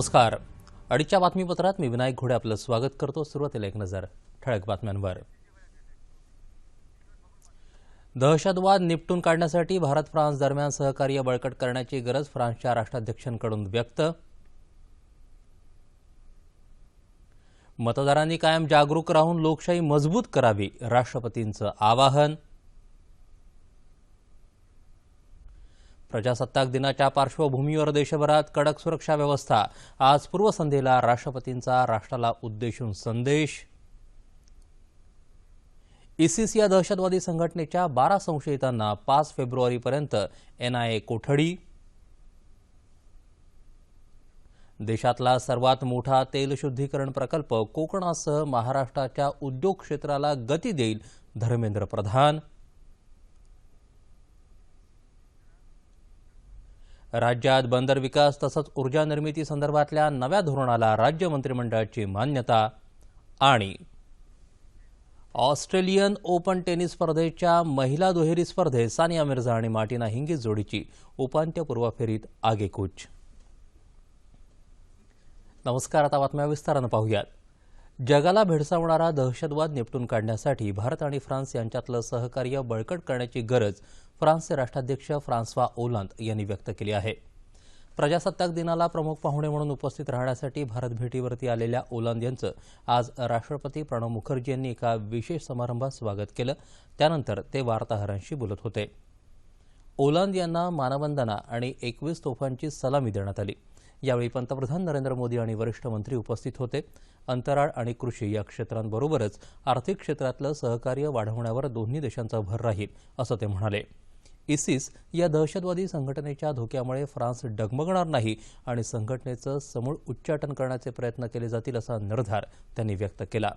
नमस्कार. अडीच्या बातमीपत्रात मी विनायक घोडे आपलं स्वागत करतो. सुरुवातीला एक नजर ठळक बातम्यांवर. दहशतवाद निपटून काढण्यासाठी भारत फ्रान्स दरम्यान सहकार्य बळकट करण्याची गरज फ्रान्सच्या राष्ट्राध्यक्षांकडून व्यक्त. मतदारांनी कायम जागरूक राहून लोकशाही मजबूत करावी राष्ट्रपतींचं आवाहन. प्रजासत्ताक दिनाच्या पार्श्वभूमीवर देशभरात कडक सुरक्षा व्यवस्था. आज पूर्वसंध्येला राष्ट्रपतींचा राष्ट्राला उद्देशून संदेश. इसिस या दहशतवादी संघटनेच्या बारा संशयितांना पाच फेब्रुवारीपर्यंत एनआयए कोठडी. देशातला सर्वात मोठा तेल शुद्धीकरण प्रकल्प कोकणासह महाराष्ट्राच्या उद्योग क्षेत्राला गती देईल धर्मेंद्र प्रधान. राज्यात बंदर विकास तसंच ऊर्जा निर्मिती संदर्भातल्या नव्या धोरणाला राज्य मंत्रिमंडळाची मान्यता आणि ऑस्ट्रेलियन ओपन टेनिस स्पर्धेच्या महिला दुहेरी स्पर्धेत सानिया मिर्झा आणि मार्टिना हिंगीज जोडीची उपांत्यपूर्व फेरीत आगेकूच. नमस्कार आता बातम्या विस्तारानं पाहूयात. जगाला भेडसावणारा दहशतवाद निपटून काढण्यासाठी भारत आणि फ्रान्स यांच्यातलं सहकार्य बळकट करण्याची गरज फ्रान्सचे राष्ट्राध्यक्ष फ्रान्सवा ओलांद यांनी व्यक्त केली आहे. प्रजासत्ताक दिनाला प्रमुख पाहुणे म्हणून उपस्थित राहण्यासाठी भारत भेटीवरती आलेल्या ओलांद यांचं आज राष्ट्रपती प्रणव मुखर्जी यांनी एका विशेष समारंभात स्वागत केलं. त्यानंतर ते वार्ताहरांशी बोलत होते. ओलांद यांना मानवंदना आणि एकवीस तोफांची सलामी देण्यात आली. यावेळी पंतप्रधान नरेंद्र मोदी आणि वरिष्ठ मंत्री उपस्थित होते. अंतराळ आणि कृषी या क्षेत्रांबरोबरच आर्थिक क्षेत्रातलं सहकार्य वाढवण्यावर दोन्ही देशांचा भर राहील असं ते म्हणाले. इसिस या दहशतवादी संघटनेच्या धोक्यामुळे फ्रान्स डगमगणार नाही आणि संघटनेचं समूळ उच्चाटन करण्याचे प्रयत्न केले जातील असा निर्धार त्यांनी व्यक्त केला.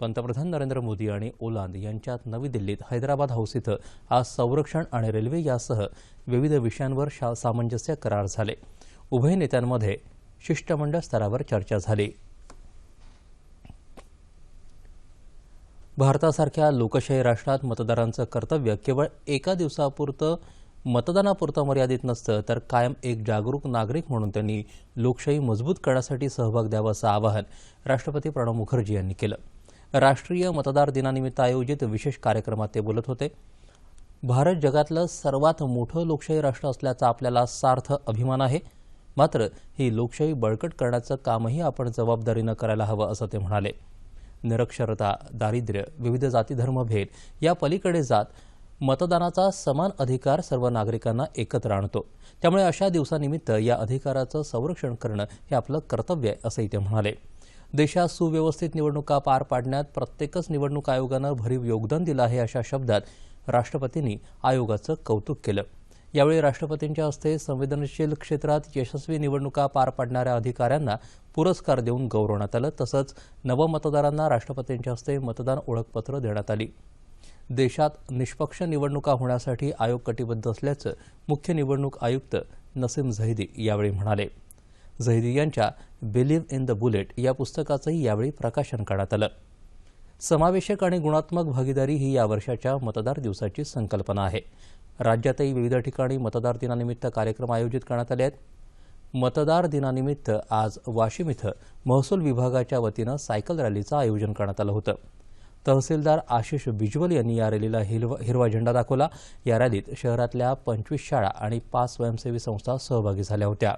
पंतप्रधान नरेंद्र मोदी आणि ओलांद यांच्यात नवी दिल्लीत हैदराबाद हाऊस इथं आज संरक्षण आणि रेल्वे यासह विविध विषयांवर शा सामंजस्य करार झाले. उभय नेत्यांमध्ये शिष्टमंडळ स्तरावर चर्चा झाली. भारतासारख्या लोकशाही राष्ट्रात मतदारांचं कर्तव्य केवळ एका दिवसापुरतं मतदानापुरतं मर्यादित नसतं तर कायम एक जागरूक नागरिक म्हणून त्यांनी लोकशाही मजबूत करण्यासाठी सहभाग द्यावा असं आवाहन राष्ट्रपती प्रणव मुखर्जी यांनी केलं. राष्ट्रीय मतदार दिनानिमित्त आयोजित विशेष कार्यक्रमात ते बोलत होते भारत जगातलं सर्वात मोठं लोकशाही राष्ट्र असल्याचा आपल्याला सार्थ अभिमान आहे. मात्र ही लोकशाही बळकट करण्याचं कामही आपण जबाबदारीनं करायला हवं असं ते म्हणाले. निरक्षरता दारिद्र्य विविध जातीधर्मभेद या पलीकडे जात मतदानाचा समान अधिकार सर्व नागरिकांना एकत्र आणतो. त्यामुळे अशा दिवसानिमित्त या अधिकाराचं संरक्षण करणं हे आपलं कर्तव्य आहे असंही ते म्हणाले. देशात सुव्यवस्थित निवडणुका पार पाडण्यात प्रत्येकच निवडणूक आयोगानं भरीव योगदान दिलं आहे अशा शब्दात राष्ट्रपतींनी आयोगाचं कौतुक केलं. यावेळी राष्ट्रपतींच्या हस्ते संवेदनशील क्षेत्रात यशस्वी निवडणुका पार पाडणाऱ्या अधिकाऱ्यांना पुरस्कार देऊन गौरवण्यात आलं. तसंच नवमतदारांना राष्ट्रपतींच्या हस्ते मतदान ओळखपत्र देण्यात आली. देशात निष्पक्ष निवडणुका होण्यासाठी आयोग कटिबद्ध असल्याचं मुख्य निवडणूक आयुक्त नसीम झहिदी यावेळी म्हणाले. झैदी यांच्या बिलीव्ह इन द बुलेट या पुस्तकाचंही यावेळी प्रकाशन करण्यात आलं. समावेशक आणि गुणात्मक भागीदारी ही या वर्षाच्या मतदार दिवसाची संकल्पना आहे. राज्यातही विविध ठिकाणी मतदार दिनानिमित्त कार्यक्रम आयोजित करण्यात आले आहेत. मतदार दिनानिमित्त आज वाशिम इथं महसूल विभागाच्या वतीनं सायकल रॅलीचं आयोजन करण्यात आलं होतं. तहसीलदार आशिष बिजवल यांनी या रॅलीला हिरवा हिरवा झेंडा दाखवला. या रॅलीत शहरातल्या पंचवीस शाळा आणि पाच स्वयंसेवी संस्था सहभागी झाल्या होत्या.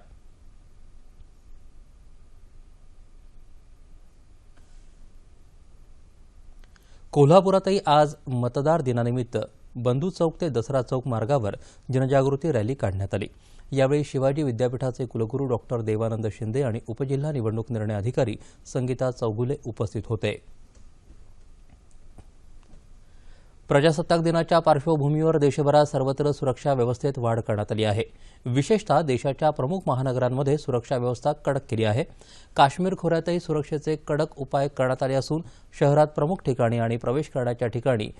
कोल्हापुरातही आज मतदार दिनानिमित्त बंधू चौक ते दसरा चौक मार्गावर जनजागृती रॅली काढण्यात आली. यावेळी शिवाजी विद्यापीठाचे कुलगुरू डॉक्टर देवानंद शिंदे आणि उपजिल्हा निवडणूक निर्णय अधिकारी संगीता चौगुले उपस्थित होते. प्रजासत्ताक दिनाच्या पार्श्वभूमीवर देशभरात सर्वत्र सुरक्षा व्यवस्थेत वाढ करण्यात आली आहे. विशेषतः देशाच्या प्रमुख महानगरांमध्ये सुरक्षा व्यवस्था कडक केली आहे. काश्मीर खोऱ्यातही सुरक्षेचे कडक उपाय करण्यात आले असून शहरात प्रमुख ठिकाणी आणि प्रवेश करण्याच्या ठिकाणी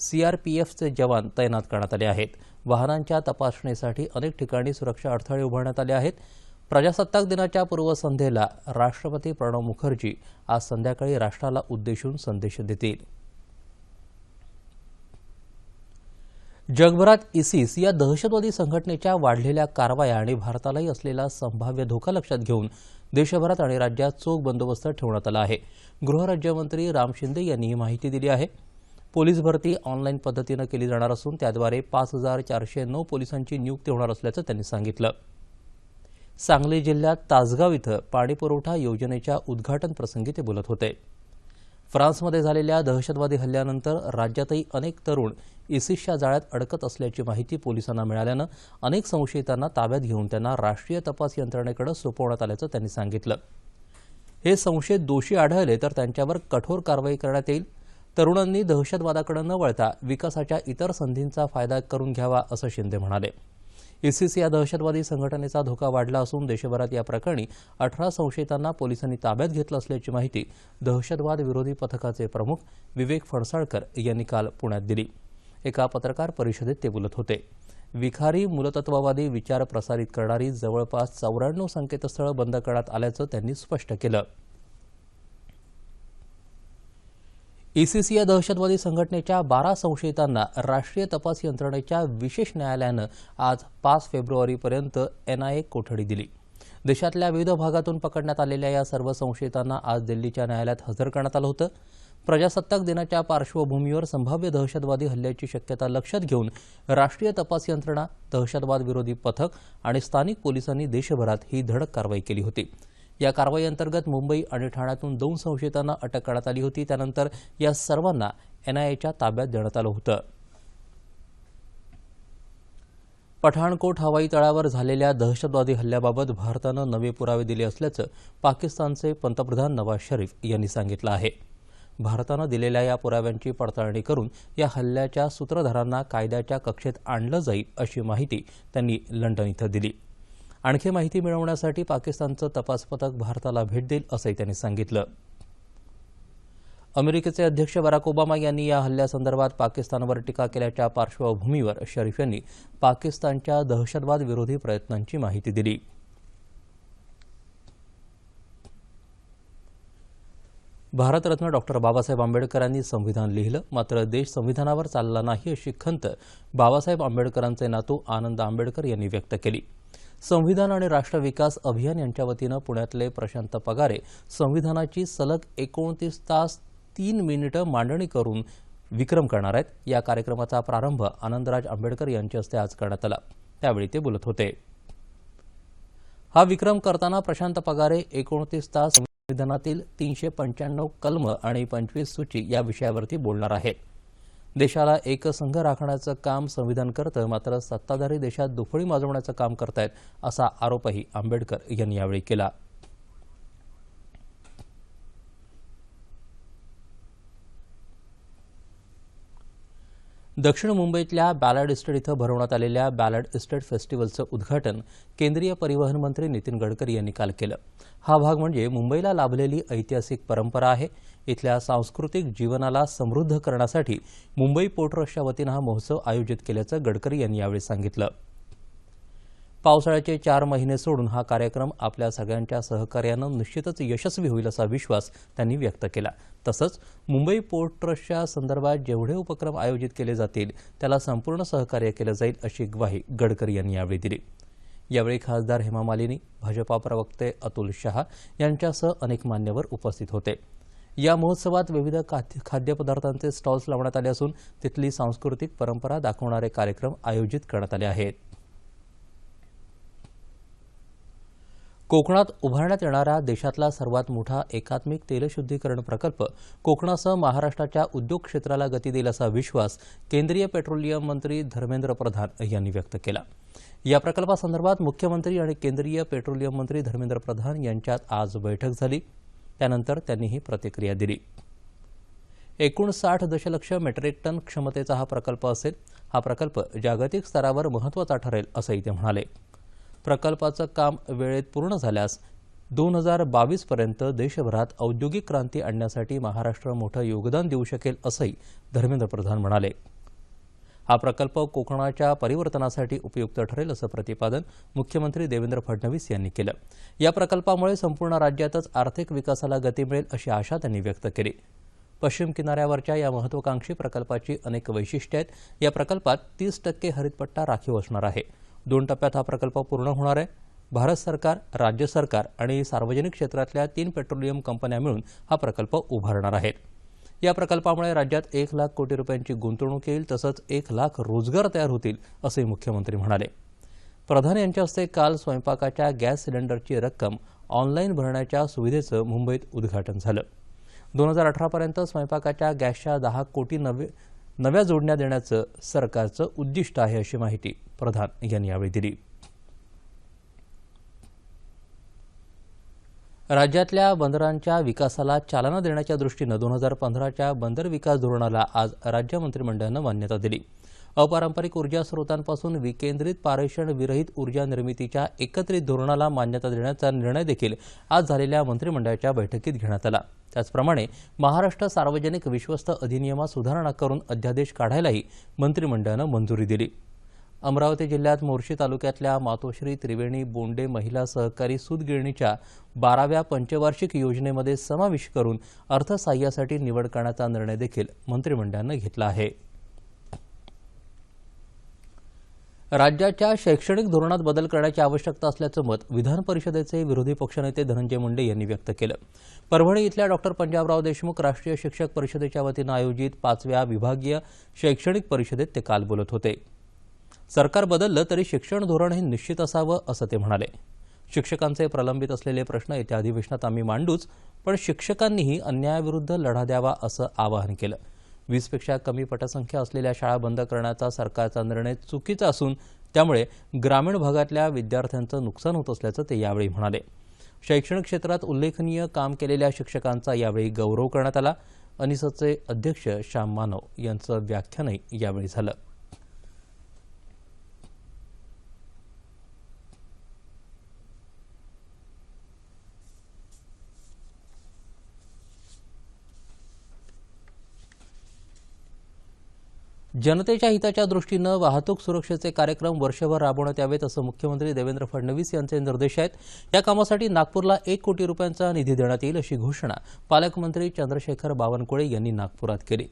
सीआरपीएफचे जवान तैनात करण्यात आले आहेत. वाहनांच्या तपासणीसाठी अनेक ठिकाणी सुरक्षा अडथळे उभारण्यात आले आहेत. प्रजासत्ताक दिनाच्या पूर्वसंध्येला राष्ट्रपती प्रणव मुखर्जी आज संध्याकाळी राष्ट्राला उद्देशून संदेश देतील. जगभरात इसिस या दहशतवादी संघटनेच्या वाढलेल्या कारवाया आणि भारतालाही असलेला संभाव्य धोका लक्षात घेऊन देशभरात आणि राज्यात चोख बंदोबस्त ठेवण्यात आला आहे. गृहराज्यमंत्री राम शिंदे यांनी ही माहिती दिली आहे. पोलीस भरती ऑनलाईन पद्धतीनं केली जाणार असून त्याद्वारे पाच हजार चारशे नऊ पोलिसांची नियुक्ती होणार असल्याचं त्यांनी सांगितलं. सांगली जिल्ह्यात तासगाव इथं पाणीपुरवठा योजनेच्या उद्घाटन प्रसंगी ते बोलत होते. फ्रान्समध्ये झालेल्या दहशतवादी हल्ल्यानंतर राज्यातही अनेक तरुण इसिसच्या जाळ्यात अडकत असल्याची माहिती पोलिसांना मिळाल्यानं अनेक संशयितांना ताब्यात घेऊन त्यांना राष्ट्रीय तपास यंत्रणेकडे सोपवण्यात आल्याचं त्यांनी सांगितलं. हे संशयित दोषी आढळले तर त्यांच्यावर कठोर कारवाई करण्यात येईल तरुणांनी दहशतवादाकडे न वळता विकासाच्या इतर संधींचा फायदा करून घ्यावा असं शिंदे म्हणाले. इसिस या दहशतवादी संघटनेचा धोका वाढला असून देशभरात या प्रकरणी अठरा संशयितांना पोलिसांनी ताब्यात घेतलं असल्याची माहिती दहशतवाद विरोधी पथकाचे प्रमुख विवेक फणसाळकर यांनी काल पुण्यात दिली. एका पत्रकार परिषदेत ते बोलत होते. विखारी मूलतत्ववादी विचार प्रसारित करणारी जवळपास चौऱ्याण्णव संकेतस्थळं बंद करण्यात आल्याचं त्यांनी स्पष्ट केलं. इसिस या दहशतवादी संघटनेच्या बारा संशयितांना राष्ट्रीय तपास यंत्रणेच्या विशेष न्यायालयानं आज पाच फेब्रुवारीपर्यंत एनआयए कोठडी दिली. देशातल्या विविध भागातून पकडण्यात आलेल्या या सर्व संशयितांना आज दिल्लीच्या न्यायालयात हजर करण्यात आलं होतं. प्रजासत्ताक दिनाच्या पार्श्वभूमीवर संभाव्य दहशतवादी हल्ल्याची शक्यता लक्षात घेऊन राष्ट्रीय तपास यंत्रणा दहशतवाद विरोधी पथक आणि स्थानिक पोलिसांनी देशभरात ही धडक कारवाई केली होती. या कारवाई अंतर्गत मुंबई आणि ठाण्यातून दोन संशयितांना अटक करण्यात आली होती. त्यानंतर या सर्वांना एनआयएच्या ताब्यात देण्यात आलं होतं. पठाणकोट हवाई तळावर झालेल्या दहशतवादी हल्ल्याबाबत भारतानं नवे पुरावे दिले असल्याचं पाकिस्तानचे पंतप्रधान नवाज शरीफ यांनी सांगितलं आहे. भारतानं दिलेल्या या पुराव्यांची पडताळणी करून या हल्ल्याच्या सूत्रधारांना कायद्याच्या कक्षेत आणलं जाईल अशी माहिती त्यांनी लंडन इथं दिली. आणखी माहिती मिळवण्यासाठी पाकिस्तानचं तपास पथक भारताला भेट देईल असंही त्यांनी सांगितलं. अमेरिकेचे अध्यक्ष बराक ओबामा यांनी या हल्ल्यासंदर्भात पाकिस्तानवर टीका केल्याच्या पार्श्वभूमीवर शरीफ यांनी पाकिस्तानच्या दहशतवाद विरोधी प्रयत्नांची माहिती दिली. भारतरत्न डॉक्टर बाबासाहेब आंबेडकरांनी संविधान लिहिलं मात्र देश संविधानावर चालला नाही अशी खंत बाबासाहेब आंबेडकरांचे नातू आनंद आंबेडकर यांनी व्यक्त केली. संविधान आणि राष्ट्र विकास अभियान यांच्या वतीनं पुण्यातले प्रशांत पगारे संविधानाची सलग एकोणतीस तास तीन मिनिटं मांडणी करून विक्रम करणार आहेत. या कार्यक्रमाचा प्रारंभ आनंदराज आंबेडकर यांच्या हस्ते आज करण्यात आला. त्यावेळी ते बोलत होते. हा विक्रम करताना प्रशांत पगारे एकोणतीस तास संविधानातील तीनशे पंच्याण्णव कलम आणि पंचवीस सूची या विषयावरती बोलणार आहेत. देशाला एकसंघ राखण्याचं काम संविधान करतं मात्र सत्ताधारी देशात दुफळी माजवण्याचं काम करतायत असा आरोपही आंबेडकर यांनी यावेळी केला. दक्षिण मुंबईतल्या बॅलड इस्टेट इथं भरवण्यात आलेल्या बॅलड इस्टेट फेस्टिवलचं उद्घाटन केंद्रीय परिवहन मंत्री नितीन गडकरी यांनी काल केलं. हा भाग म्हणजे मुंबईला लाभलेली ऐतिहासिक परंपरा आहे. इथल्या सांस्कृतिक जीवनाला समृद्ध करण्यासाठी मुंबई पोर्ट ट्रस्टच्या वतीनं हा महोत्सव आयोजित केल्याचं गडकरी यांनी यावेळी सांगितलं. पावसाळ्याचे चार महिने सोडून हा कार्यक्रम आपल्या सगळ्यांच्या सहकार्यानं निश्चितच यशस्वी होईल असा विश्वास त्यांनी व्यक्त केला. तसंच मुंबई पोर्ट ट्रस्टच्या संदर्भात जेवढे उपक्रम आयोजित केले जातील त्याला संपूर्ण सहकार्य केलं जाईल अशी ग्वाही गडकरी यांनी यावेळी दिली. यावेळी खासदार हेमा मालिनी भाजपा प्रवक्ते अतुल शहा यांच्यासह अनेक मान्यवर उपस्थित होते. या महोत्सवात विविध खाद्यपदार्थांचे स्टॉल्स लावण्यात आले असून तिथली सांस्कृतिक परंपरा दाखवणारे कार्यक्रम आयोजित करण्यात आले आहेत. कोकणात उभारण्यात येणारा देशातला सर्वात मोठा एकात्मिक तेलशुद्धीकरण प्रकल्प कोकणासह महाराष्ट्राच्या उद्योग क्षेत्राला गती देईल असा विश्वास केंद्रीय पेट्रोलियम मंत्री धर्मेंद्र प्रधान यांनी व्यक्त केला. या प्रकल्पासंदर्भात मुख्यमंत्री आणि केंद्रीय पेट्रोलियम मंत्री धर्मेंद्र प्रधान यांच्यात आज बैठक झाली. त्यानंतर त्यांनी ही प्रतिक्रिया दिली. एकूण साठ दशलक्ष मेट्रिक टन क्षमतेचा हा प्रकल्प असेल. हा प्रकल्प जागतिक स्तरावर महत्त्वाचा ठरेल असंही ते म्हणाले. प्रकल्पाचं काम वेळेत पूर्ण झाल्यास दोन हजार बावीसपर्यंत देशभरात औद्योगिक क्रांती आणण्यासाठी महाराष्ट्र मोठं योगदान देऊ शकेल असंही धर्मेंद्र प्रधान म्हणाले. हा प्रकल्प कोकणाच्या परिवर्तनासाठी उपयुक्त ठरेल असं प्रतिपादन मुख्यमंत्री देवेंद्र फडणवीस यांनी केलं. या प्रकल्पामुळे संपूर्ण राज्यातच आर्थिक विकासाला गती मिळेल अशी आशा त्यांनी व्यक्त केली. पश्चिम किनाऱ्यावरच्या या महत्वाकांक्षी प्रकल्पाची अनेक वैशिष्ट्ये आहेत. या प्रकल्पात तीस टक्के हरितपट्टा राखीव असणार आहे. दोन टप्प्यात हा प्रकल्प पूर्ण होणार आहे. भारत सरकार राज्य सरकार आणि सार्वजनिक क्षेत्रातल्या तीन पेट्रोलियम कंपन्या मिळून हा प्रकल्प उभारणार आहेत. या प्रकल्पामुळे राज्यात एक लाख कोटी रुपयांची गुंतवणूक येईल तसंच एक लाख रोजगार तयार होतील असंही मुख्यमंत्री म्हणाले. प्रधान यांच्या हस्ते काल स्वयंपाकाच्या गॅस सिलेंडरची रक्कम ऑनलाईन भरण्याच्या सुविधेचं मुंबईत उद्घाटन झालं. दोन हजार अठरापर्यंत स्वयंपाकाच्या गॅसच्या दहा कोटी नव्वे नव्या जोडण्या देण्याचं सरकारचं उद्दिष्ट आहे अशी माहिती प्रधान यांनी यावेळी दिली. राज्यातल्या बंदरांच्या विकासाला चालना देण्याच्या दृष्टीनं दोन हजार पंधराच्या बंदर विकास धोरणाला आज राज्य मंत्रिमंडळानं मान्यता दिली. अपारंपरिक ऊर्जा स्रोतांपासून विकेंद्रित पारेषण विरहित ऊर्जा निर्मितीच्या एकत्रित धोरणाला मान्यता देण्याचा निर्णय देखील आज झालेल्या मंत्रिमंडळाच्या बैठकीत घेण्यात आला. त्याचप्रमाणे महाराष्ट्र सार्वजनिक विश्वस्त अधिनियमात सुधारणा करून अध्यादेश काढायलाही मंत्रिमंडळानं मंजुरी दिली. अमरावती जिल्ह्यात मोर्शी तालुक्यातल्या मातोश्री त्रिवेणी बोंडे महिला सहकारी सूतगिरणीच्या बाराव्या पंचवार्षिक योजनेमध्ये समावेश करून अर्थसहाय्यासाठी निवड करण्याचा निर्णय देखील मंत्रिमंडळानं घेतला आहे. राज्याच्या शैक्षणिक धोरणात बदल करण्याची आवश्यकता असल्याचं मत विधान परिषदेचे विरोधी पक्षनेते धनंजय मुंडे यांनी व्यक्त केलं. परभणी इथल्या डॉक्टर पंजाबराव देशमुख राष्ट्रीय शिक्षक परिषदेच्या वतीनं आयोजित पाचव्या विभागीय शैक्षणिक परिषदेत ते काल बोलत होते. सरकार बदललं तरी शिक्षण धोरण हे निश्चित असावं असं ते म्हणाले. शिक्षकांचे प्रलंबित असलेले प्रश्न येत्या अधिवेशनात आम्ही मांडूच पण शिक्षकांनीही अन्यायाविरुद्ध लढा द्यावा असं आवाहन केलं. वीसपेक्षा कमी पटसंख्या असलेल्या शाळा बंद करण्याचा सरकारचा निर्णय चुकीचा असून त्यामुळे ग्रामीण भागातल्या विद्यार्थ्यांचं नुकसान होत असल्याचं ते यावेळी म्हणाले. शैक्षणिक क्षेत्रात उल्लेखनीय काम केलेल्या शिक्षकांचा यावेळी गौरव करण्यात आला. अनिसचे अध्यक्ष श्याम मानव यांचं व्याख्यानही यावेळी झालं. जनतेच्या हिताच्या दृष्टीनं वाहतूक सुरक्षेचे कार्यक्रम वर्षभर राबवण्यात यावेत असं मुख्यमंत्री देवेंद्र फडणवीस यांचे निर्देश आहेत. या कामासाठी नागपूरला एक कोटी रुपयांचा निधी देण्यात येईल अशी घोषणा पालकमंत्री चंद्रशेखर बावनकुळे यांनी नागपुरात केली.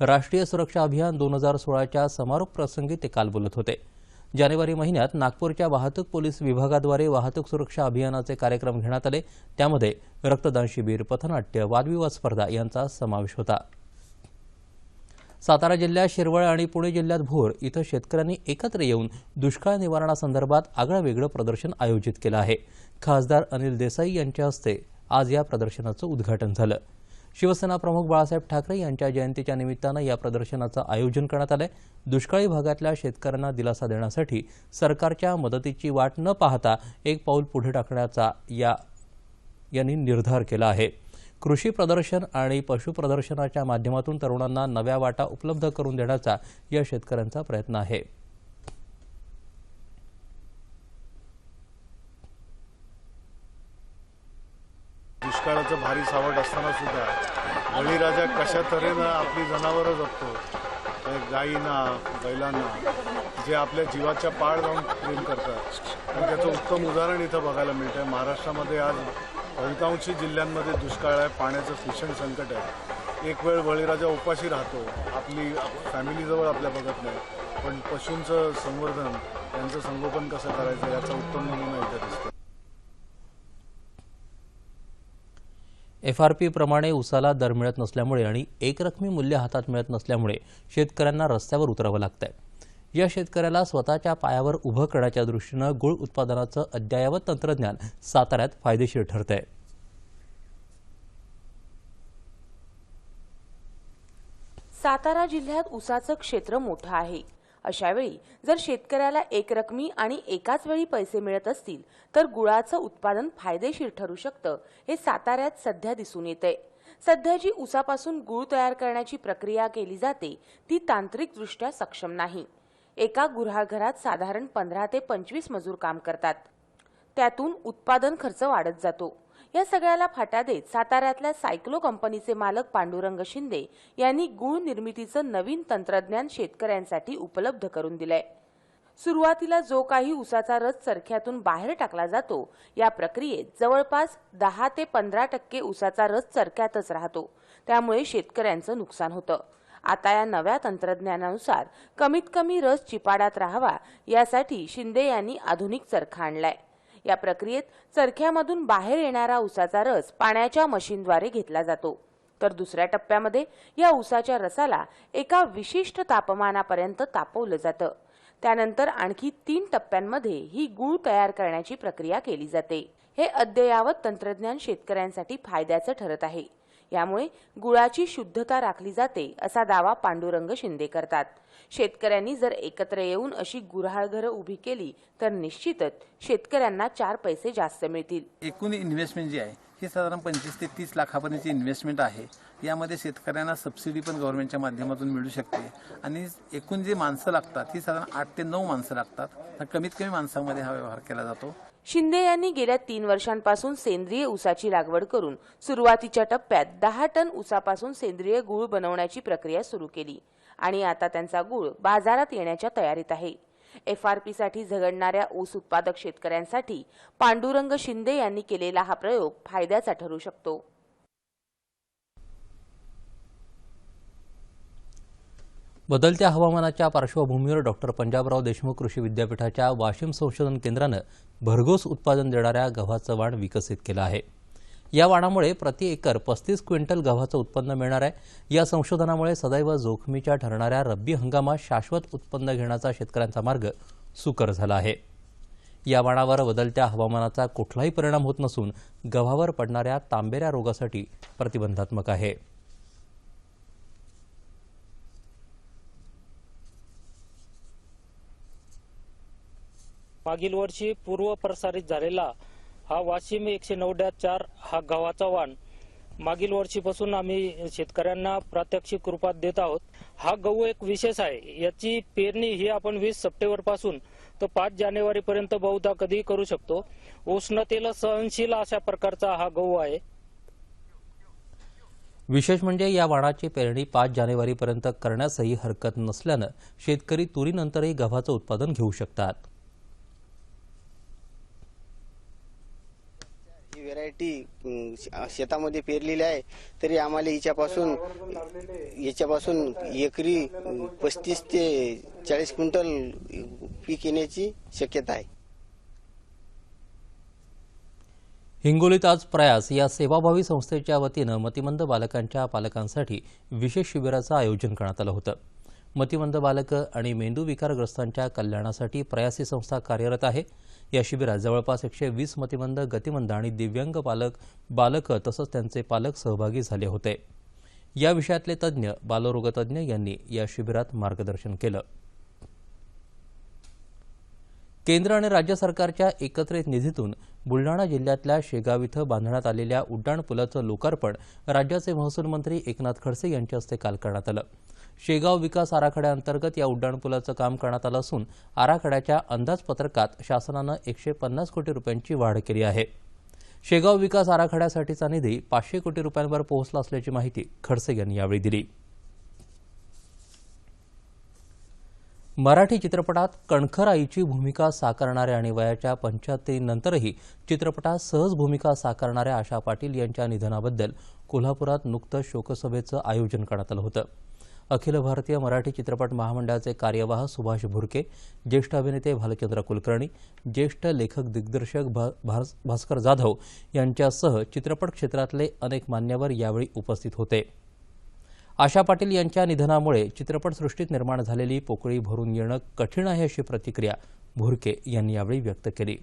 राष्ट्रीय सुरक्षा अभियान दोन हजार सोळाच्या समारोप प्रसंगी ते काल बोलत होते. जानेवारी महिन्यात नागपूरच्या वाहतूक पोलीस विभागाद्वारे वाहतूक सुरक्षा अभियानाचे कार्यक्रम घेण्यात आले. त्यामध्ये रक्तदान शिबिर पथनाट्य वादविवाद स्पर्धा यांचा समावेश होता. सातारा जिल्ह्यात शिरवळ आणि पुणे जिल्ह्यात भोर इथं शेतकऱ्यांनी एकत्र येऊन दुष्काळ निवारणासंदर्भात आगळं प्रदर्शन आयोजित केलं आहे. खासदार अनिल देसाई यांच्या हस्ते आज या प्रदर्शनाचं उद्घाटन झालं. शिवसेना प्रमुख बाळासाहेब ठाकरे यांच्या जयंतीच्या निमित्तानं या प्रदर्शनाचं आयोजन करण्यात आलंय. दुष्काळी भागातल्या शेतकऱ्यांना दिलासा देण्यासाठी सरकारच्या मदतीची वाट न पाहता एक पाऊल पुढे टाकण्याचा या यांनी निर्धार केला आहे. कृषी प्रदर्शन आणि पशु प्रदर्शनाच्या माध्यमातून तरुणांना नव्या वाटा उपलब्ध करून देण्याचा या शेतकऱ्यांचा प्रयत्न आहे. दुष्काळाचं भारी सावट असताना सुद्धा बळीराजा कशा तऱ्हेनं आपली जनावरं जपतो तर गायींना बैलांना जे आपल्या जीवाच्या पाळ जाऊन प्रेम करतात. आणि त्याचं उत्तम उदाहरण इथं बघायला मिळतं महाराष्ट्रामध्ये आज बहुतांशी जिल्ह्यांमध्ये दुष्काळ आहे पाण्याचं भीषण संकट आहे. एक वेळ बळीराजा उपाशी राहतो आपली फॅमिलीजवळ आपल्या बघत नाही. पण पशूंचं संवर्धन त्यांचं संगोपन कसं करायचं याचा उत्तम नमुना इथं दिसतो एफआरपी प्रमाणे उसाला दर मिळत नसल्यामुळे आणि एकरकमी मूल्य हातात मिळत नसल्यामुळे शेतकऱ्यांना रस्त्यावर उतरावं लागतंय. या शेतकऱ्याला स्वतःच्या पायावर उभं करण्याच्या दृष्टीनं गुळ उत्पादनाचं अद्ययावत तंत्रज्ञान साताऱ्यात फायदेशीर ठरतंय. सातारा जिल्ह्यात ऊसाचं क्षेत्र मोठं आहे. अशावेळी जर शेतकऱ्याला एकरकमी आणि एकाच वेळी पैसे मिळत असतील तर गुळाचं उत्पादन फायदेशीर ठरू शकतं हे साताऱ्यात सध्या दिसून येतंय. सध्या जी उसापासून गुळ तयार करण्याची प्रक्रिया केली जाते ती तांत्रिकदृष्ट्या सक्षम नाही. एका गुऱ्हाळघरात साधारण पंधरा ते पंचवीस मजूर काम करतात. त्यातून उत्पादन खर्च वाढत जातो. या सगळ्याला फाटा देत साताऱ्यातल्या सायक्लो कंपनीचे मालक पांडुरंग शिंदे यांनी गुळ निर्मितीचं नवीन तंत्रज्ञान शेतकऱ्यांसाठी उपलब्ध करून दिलंय. सुरुवातीला जो काही उसाचा रस चरख्यातून बाहेर टाकला जातो या प्रक्रियेत जवळपास दहा ते पंधरा टक्के उसाचा रस चरख्यातच राहतो. त्यामुळे शेतकऱ्यांचं नुकसान होतं. आता या नव्या तंत्रज्ञानानुसार कमीत कमी रस चिपाडात राहावा यासाठी शिंदे यांनी आधुनिक चरखा आणलाय. या प्रक्रियेत चरख्यामधून बाहेर येणारा उसाचा रस पाण्याच्या मशीनद्वारे घेतला जातो. तर दुसऱ्या टप्प्यामध्ये या उसाच्या रसाला एका विशिष्ट तापमानापर्यंत तापवलं जातं. त्यानंतर आणखी तीन टप्प्यांमध्ये ही गूळ तयार करण्याची प्रक्रिया केली जाते. हे अद्ययावत तंत्रज्ञान शेतकऱ्यांसाठी फायद्याचं ठरत आहे. यामुळे गुळाची शुद्धता राखली जाते असा दावा पांडुरंग शिंदे करतात. शेतकऱ्यांनी जर एकत्र येऊन अशी गुऱ्हाळघरं उभी केली तर निश्चितच शेतकऱ्यांना चार पैसे जास्त मिळतील. एकूण इन्व्हेस्टमेंट जी आहे ही साधारण पंचवीस ते तीस लाखापर्यंतची इन्व्हेस्टमेंट आहे. यामध्ये शेतकऱ्यांना सबसिडी पण गव्हर्नमेंटच्या माध्यमातून मिळू शकते. आणि एकूण जी माणसं लागतात ही साधारण आठ ते नऊ माणसं लागतात. तर कमीत कमी माणसामध्ये हा व्यवहार केला जातो. शिंदे यांनी गेल्या तीन वर्षांपासून सेंद्रिय ऊसाची लागवड करून सुरुवातीच्या टप्प्यात दहा टन ऊसापासून सेंद्रिय गूळ बनवण्याची प्रक्रिया सुरू केली आणि आता त्यांचा गूळ बाजारात येण्याच्या तयारीत आहे. एफ आर झगडणाऱ्या ऊस उत्पादक शेतकऱ्यांसाठी पांडुरंग शिंदे यांनी केलेला हा प्रयोग फायद्याचा ठरू शकतो. बदलत्या हवामानाच्या पार्श्वभूमीवर डॉक्टर पंजाबराव देशमुख कृषी विद्यापीठाच्या वाशिम संशोधन केंद्रानं भरघोस उत्पादन देणाऱ्या गव्हाचं वाण विकसित केलं आहे. या वाणामुळे प्रति एकर पस्तीस क्विंटल गव्हाचं उत्पन्न मिळणार आहे. या संशोधनामुळे सदैव जोखमीच्या ठरणाऱ्या रब्बी हंगामात शाश्वत उत्पन्न घेण्याचा शेतकऱ्यांचा मार्ग सुकर झाला आहे. या वाणावर बदलत्या हवामानाचा कुठलाही परिणाम होत नसून गव्हावर पडणाऱ्या तांबेऱ्या रोगासाठी प्रतिबंधात्मक आहे. मागील वर्षी पूर्व प्रसारित झालेला हा वाशिम एकशे नऊ डॅश चार हा गव्हाचा वाण. मागील वर्षीपासून आम्ही शेतकऱ्यांना प्रात्यक्षिक रूपात देत आहोत. हा गहू एक विशेष आहे. याची पेरणी ही आपण वीस सप्टेंबरपासून तर पाच जानेवारी पर्यंत बहुधा कधीही करू शकतो. उष्णतेला सहनशील अशा प्रकारचा हा गहू आहे. विशेष म्हणजे या वाणाची पेरणी पाच जानेवारीपर्यंत करण्यासही हरकत नसल्यानं शेतकरी तुरीनंतरही गव्हाचं उत्पादन घेऊ शकतात. ही शेतामध्ये पेरलेली आहे तरी आम्हाला हिच्यापासून याच्यापासून एकरी पस्तीस ते चाळीस क्विंटल पीक येण्याची शक्यता आहे. हिंगोलीत आज प्रयास या सेवाभावी संस्थेच्या वतीनं मतिमंद बालकांच्या पालकांसाठी विशेष शिबिराचं आयोजन करण्यात आलं होतं. मतिमंद बालकं आणि मेंदू विकारग्रस्तांच्या कल्याणासाठी प्रयास ही संस्था कार्यरत आहे. या शिबिरात जवळपास एकशे वीस मतिमंद गतिमंद आणि दिव्यांग पालक बालकं तसंच त्यांचे पालक सहभागी झाले होते. या विषयातले तज्ज्ञ बालरोगतज्ञ यांनी या शिबिरात मार्गदर्शन केलं. केंद्र आणि राज्य सरकारच्या एकत्रित निधीतून बुलढाणा जिल्ह्यातल्या शेगाव इथं बांधण्यात आलेल्या उड्डाण पुलाचं लोकार्पण राज्याचे महसूल मंत्री एकनाथ खडसे यांच्या हस्ते काल करण्यात आलं. शेगाव विकास आराखड्याअंतर्गत या उड्डाणपुलाचं काम करण्यात आलं असून आराखड्याच्या अंदाजपत्रकात शासनानं एकशे पन्नास कोटी रुपयांची वाढ केली आहे. शेगाव विकास आराखड्यासाठीचा निधी पाचशे कोटी रुपयांवर पोहोचला असल्याची माहिती खडसे यांनी यावेळी दिली. मराठी चित्रपटात कणखर आईची भूमिका साकारणाऱ्या आणि वयाच्या पंच्याहत्तरीनंतरही चित्रपटात सहज भूमिका साकारणाऱ्या आशा पाटील यांच्या निधनाबद्दल कोल्हापुरात नुकतंच शोकसभेचं आयोजन करण्यात आलं होतं. अखिल भारतीय मराठी चित्रपट महामंडळाचे कार्यवाह सुभाष भुरके ज्येष्ठ अभिनेते भालचंद्र कुलकर्णी ज्येष्ठ लेखक दिग्दर्शक भास- भास्कर जाधव यांच्यासह चित्रपट क्षेत्रातले अनेक मान्यवर यावेळी उपस्थित होते. आशा पाटील यांच्या निधनामुळे चित्रपटसृष्टीत निर्माण झालेली पोकळी भरून येणं कठीण आहे अशी प्रतिक्रिया भुरके यांनी यावेळी व्यक्त केली.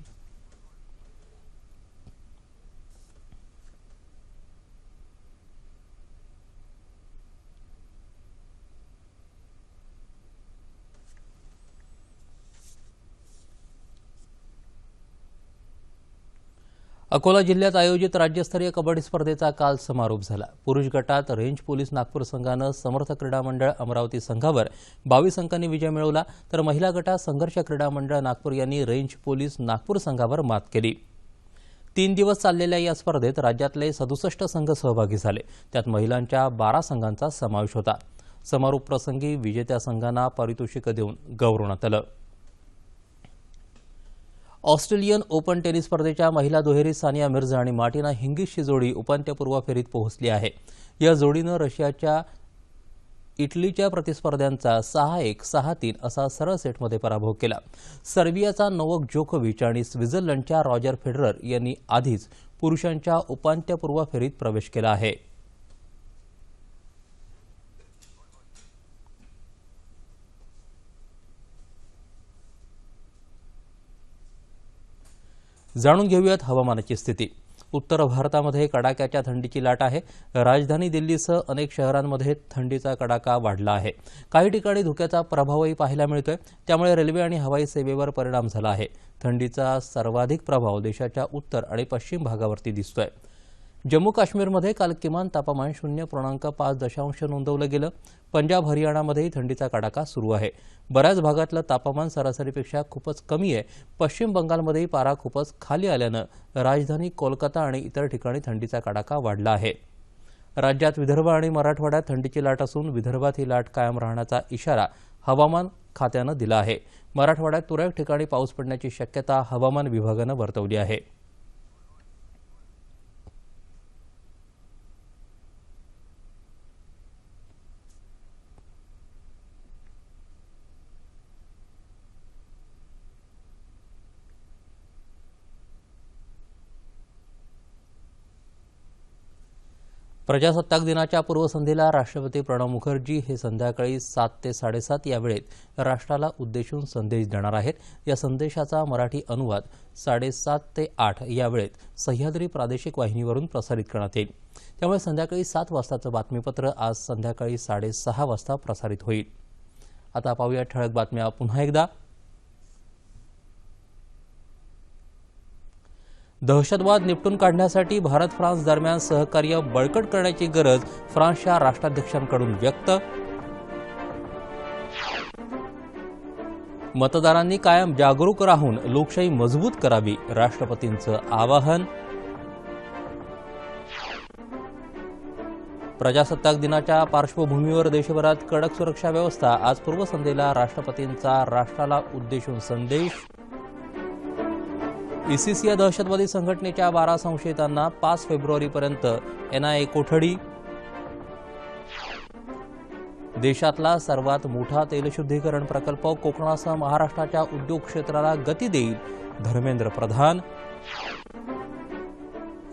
अकोला जिल्ह्यात आयोजित राज्यस्तरीय कबड्डी स्पर्धेचा काल समारोप झाला. पुरुष गटात रेंज पोलीस नागपूर संघानं समर्थ क्रीडा मंडळ अमरावती संघावर बावीस अंकांनी विजय मिळवला तर महिला गटात संघर्ष क्रीडा मंडळ नागपूर यांनी रेंज पोलीस नागपूर संघावर मात केली. तीन दिवस चाललेल्या या स्पर्धेत राज्यातले सदुसष्ट संघ सहभागी झाले. त्यात महिलांच्या बारा संघांचा समावेश होता. समारोप प्रसंगी विजेत्या संघांना पारितोषिकं देऊन गौरवण्यात आलं. ऑस्ट्रेलियन ओपन टेनिस स्पर्धेच्या महिला दुहेरी सानिया मिर्झा आणि मार्टिना हिंगिसची जोडी उपांत्यपूर्व फेरीत पोहोचली आहे. या जोडीनं रशियाच्या इटलीच्या प्रतिस्पर्ध्यांचा सहा एक सहा तीन असा सरळ सेटमध्ये पराभव केला. सर्बियाचा नोवक जोकोविच आणि स्वित्झर्लंडच्या रॉजर फेडरर यांनी आधीच पुरुषांच्या उपांत्यपूर्व फेरीत प्रवेश केला आहे. जाणून घेऊयात हवामानाची स्थिती. उत्तर भारतामध्ये कडाक्याच्या थंडीची लाट आहे. राजधानी दिल्लीसह अनेक शहरांमध्ये थंडीचा कडाका वाढला आहे. काही ठिकाणी धुक्याचा प्रभावही पाहायला मिळतोय. त्यामुळे रेल्वे आणि हवाई सेवेवर परिणाम झाला आहे. थंडीचा सर्वाधिक प्रभाव देशाच्या उत्तर आणि पश्चिम भागावरती दिसतोय. जम्मू काश्मीरमध्ये काल किमान तापमान शून्य पूर्णांक पाच दशांश नोंदवलं गेलं. पंजाब हरियाणामध्येही थंडीचा कडाका सुरू आहे. बऱ्याच भागातलं तापमान सरासरीपेक्षा खूपच कमी आहे. पश्चिम बंगालमध्येही पारा खूपच खाली आल्यानं राजधानी कोलकाता आणि इतर ठिकाणी थंडीचा कडाका वाढला आहे. राज्यात विदर्भ आणि मराठवाड्यात थंडीची लाट असून विदर्भात ही लाट कायम राहण्याचा इशारा हवामान खात्यानं दिला आहे. मराठवाड्यात तुरळक ठिकाणी पाऊस पडण्याची शक्यता हवामान विभागानं वर्तवली आहे. प्रजासत्ताक दिनाच्या पूर्वसंध्येला राष्ट्रपती प्रणव मुखर्जी हे संध्याकाळी सात ते साडेसात या वेळेत राष्ट्राला उद्देशून संदेश देणार आहेत. या संदेशाचा मराठी अनुवाद साडेसात ते आठ या वेळेत सह्याद्री प्रादेशिक वाहिनीवरून प्रसारित करण्यात येईल. त्यामुळे संध्याकाळी सात वाजताचं बातमीपत्र आज संध्याकाळी साडेसहा वाजता प्रसारित होईल. आता पाहूया ठळक बातम्या पुन्हा एकदा. दहशतवाद निपटून काढण्यासाठी भारत फ्रान्स दरम्यान सहकार्य बळकट करण्याची गरज फ्रान्सच्या राष्ट्राध्यक्षांकडून व्यक्त. मतदारांनी कायम जागरूक राहून लोकशाही मजबूत करावी राष्ट्रपतींचं आवाहन. प्रजासत्ताक दिनाच्या पार्श्वभूमीवर देशभरात कडक सुरक्षा व्यवस्था आज पूर्वसंध्येला राष्ट्रपतींचा राष्ट्राला उद्देशून संदेश. इसिस या दहशतवादी संघटनेच्या बारा संशयितांना पाच फेब्रुवारीपर्यंत एनआयए कोठडी. देशातला सर्वात मोठा तेलशुद्धीकरण प्रकल्प कोकणासह महाराष्ट्राच्या उद्योग क्षेत्राला गती देईल धर्मेंद्र प्रधान.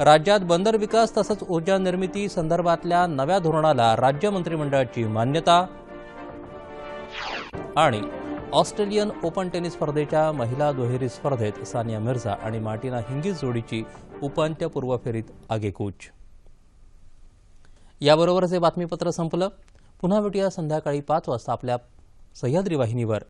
राज्यात बंदर विकास तसंच ऊर्जा निर्मिती संदर्भातल्या नव्या धोरणाला राज्य मंत्रिमंडळाची मान्यता. आणि ऑस्ट्रेलियन ओपन टेनिस स्पर्धेच्या महिला दुहेरी स्पर्धेत सानिया मिर्झा आणि मार्टिना हिंगिस जोडीची उपांत्यपूर्व फेरीत आगेकूच. याबरोबरच हे बातमीपत्र संपलं. पुन्हा भेटूया संध्याकाळी पाच वाजता आपल्या सह्याद्री वाहिनीवर.